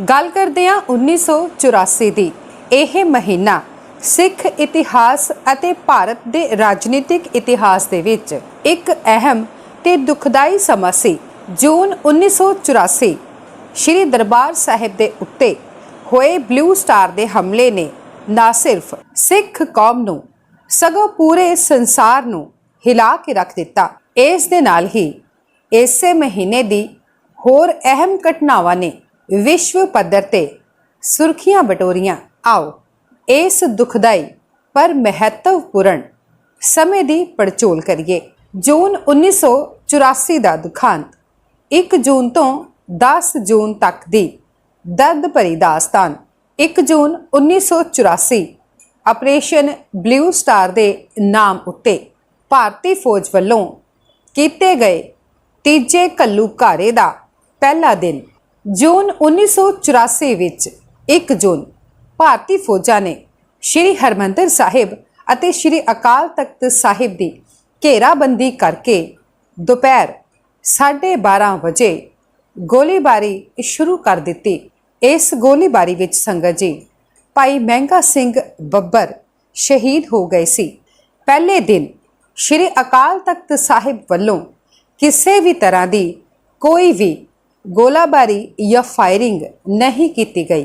ਗੱਲ ਕਰਦੇ ਹਾਂ 1984 ਦੀ। ਇਹ ਮਹੀਨਾ ਸਿੱਖ ਇਤਿਹਾਸ ਅਤੇ ਭਾਰਤ ਦੇ ਰਾਜਨੀਤਿਕ ਇਤਿਹਾਸ ਦੇ ਵਿੱਚ ਇੱਕ ਅਹਿਮ ਤੇ ਦੁਖਦਾਈ ਸਮਾਂ ਸੀ। ਜੂਨ 1984 ਸ਼੍ਰੀ ਦਰਬਾਰ ਸਾਹਿਬ ਦੇ ਉੱਤੇ ਹੋਏ ਬਲੂ ਸਟਾਰ ਦੇ ਹਮਲੇ ਨੇ ਨਾ ਸਿਰਫ ਸਿੱਖ ਕੌਮ ਨੂੰ, ਸਗੋਂ ਪੂਰੇ ਸੰਸਾਰ ਨੂੰ ਹਿਲਾ ਕੇ ਰੱਖ ਦਿੱਤਾ। ਇਸ ਦੇ ਨਾਲ ਹੀ ਇਸੇ ਮਹੀਨੇ ਦੀ ਹੋਰ ਅਹਿਮ ਘਟਨਾਵਾਂ ਨੇ ਵਿਸ਼ਵ ਪੱਧਰ ਤੇ ਸੁਰਖੀਆਂ ਬਟੋਰੀਆਂ। ਆਓ, ਇਸ ਦੁਖਦਾਈ ਪਰ ਮਹੱਤਵਪੂਰਨ ਸਮੇਂ ਦੀ ਪੜਚੋਲ ਕਰੀਏ। ਜੂਨ 1984 ਦਾ ਦੁਖਾਂਤ 1 ਜੂਨ ਤੋਂ 10 ਜੂਨ ਤੱਕ ਦੀ ਦਰਦ ਭਰੀ ਦਾਸਤਾਨ। 1 ਜੂਨ 1984 ਆਪਰੇਸ਼ਨ ਬਲੂ ਸਟਾਰ ਦੇ ਨਾਮ ਉੱਤੇ ਭਾਰਤੀ ਫੌਜ ਵੱਲੋਂ ਕੀਤੇ ਗਏ ਤੀਜੇ ਘੱਲੂਘਾਰੇ ਦਾ ਪਹਿਲਾ ਦਿਨ ਜੂਨ 1984 ਵਿੱਚ 1 ਜੂਨ ਭਾਰਤੀ ਫੌਜਾਂ ਨੇ ਸ਼੍ਰੀ ਹਰਮੰਦਰ ਸਾਹਿਬ ਅਤੇ ਸ਼੍ਰੀ ਅਕਾਲ ਤਖਤ ਸਾਹਿਬ ਦੀ ਘੇਰਾਬੰਦੀ ਕਰਕੇ ਦੁਪਹਿਰ 12:30 ਵਜੇ ਗੋਲੀਬਾਰੀ ਸ਼ੁਰੂ ਕਰ ਦਿੱਤੀ। ਇਸ ਗੋਲੀਬਾਰੀ ਵਿੱਚ ਸੰਗਤ ਜੀ ਭਾਈ ਮਹਿੰਗਾ ਸਿੰਘ ਬੱਬਰ ਸ਼ਹੀਦ ਹੋ ਗਏ ਸੀ। ਪਹਿਲੇ ਦਿਨ ਸ਼੍ਰੀ ਅਕਾਲ ਤਖਤ ਸਾਹਿਬ ਵੱਲੋਂ ਕਿਸੇ ਵੀ ਤਰ੍ਹਾਂ ਦੀ ਕੋਈ ਵੀ ਗੋਲਾਬਾਰੀ ਜਾਂ ਫਾਇਰਿੰਗ ਨਹੀਂ ਕੀਤੀ ਗਈ।